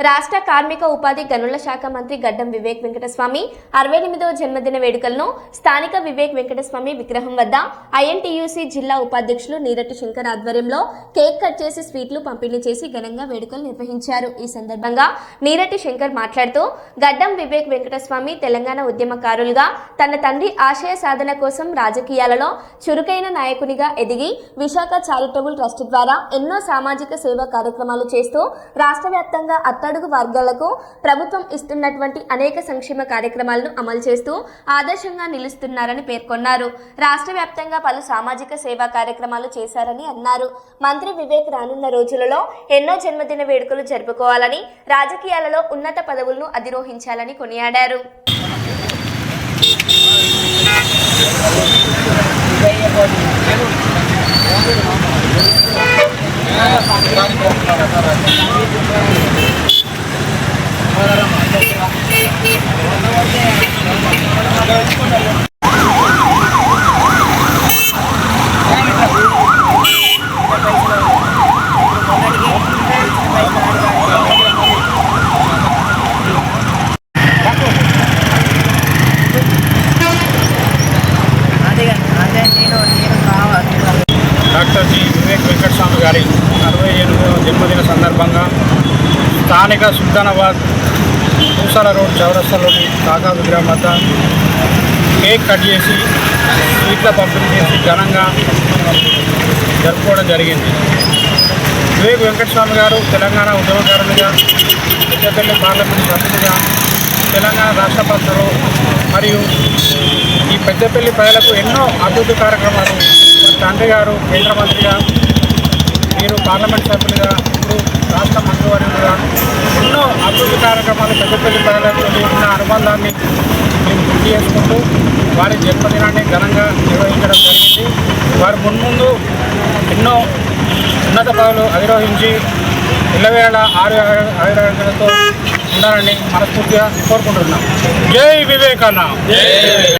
రాష్ట్ర కార్మిక ఉపాధి గనుల శాఖ మంత్రి గడ్డం వివేక్ వెంకటస్వామి అరవై ఎనిమిదవ జన్మదిన వేడుకలను స్థానిక వివేక్ వెంకటస్వామి విగ్రహం వద్ద ఐఎన్టీయూసీ జిల్లా ఉపాధ్యక్షులు నీరటి శంకర్ ఆధ్వర్యంలో కేక్ కట్ చేసి స్వీట్లు పంపిణీ చేసి ఘనంగా వేడుకలు నిర్వహించారు. ఈ సందర్భంగా నీరటి శంకర్ మాట్లాడుతూ గడ్డం వివేక్ వెంకటస్వామి తెలంగాణ ఉద్యమకారులుగా తన తండ్రి ఆశయ సాధన కోసం రాజకీయాలలో చురుకైన నాయకునిగా ఎదిగి విశాఖ చారిటబుల్ ట్రస్ట్ ద్వారా ఎన్నో సామాజిక సేవా కార్యక్రమాలు చేస్తూ రాష్ట్ర వ్యాప్తంగా అట్టడుగు వర్గాలకు ప్రభుత్వం ఇస్తున్నటువంటి అనేక సంక్షేమ కార్యక్రమాలను అమలు చేస్తూ ఆదర్శంగా నిలుస్తున్నారని పేర్కొన్నారు. రాష్ట్ర వ్యాప్తంగా పలు సామాజిక సేవా కార్యక్రమాలు చేశారని అన్నారు. మంత్రి వివేక్ రానున్న రోజులలో ఎన్నో జన్మదిన వేడుకలు జరుపుకోవాలని రాజకీయాలలో ఉన్నత పదవులను అధిరోహించాలని కొనియాడారు. అదే అదే డాక్టర్ జి. వివేక్ వెంకటస్వామి గారి అరవై ఎనిమిదవ జన్మదిన సందర్భంగా స్థానిక సుల్తానాబాద్ పూసాల రోడ్ చౌరస్తాలోని కాకా విగ్రహం వద్ద కేక్ కట్ చేసి స్వీట్ల పంపిణీ చేసి ఘనంగా జరుపుకోవడం జరిగింది. వివేక్ వెంకటస్వామి గారు తెలంగాణ ఉద్యమకారులుగా పెద్దపల్లి పార్లమెంట్ సభ్యులుగా తెలంగాణ రాష్ట్ర మరియు ఈ పెద్దపల్లి ప్రజలకు ఎన్నో అభివృద్ధి కార్యక్రమాలు తండ్రి గారు కేంద్ర మంత్రిగా మీరు పార్లమెంట్ సభ్యులుగా ఇప్పుడు రాష్ట్ర మంత్రివారి అభివృద్ధి కార్యక్రమాలు పెద్దపల్లి ప్రజలతో ఉన్న అనుబంధాన్ని మేము గుర్తు చేసుకుంటూ వారి జన్మదినాన్ని ఘనంగా నిర్వహించడం జరిగింది. వారు మున్ముందు ఎన్నో ఉన్నత పదవులు అధిరోహించి ఇళ్ళవేళ ఆరు ఆయురాలతో ఉండాలని మనస్ఫూర్తిగా కోరుకుంటున్నాం. జై వివేకన్న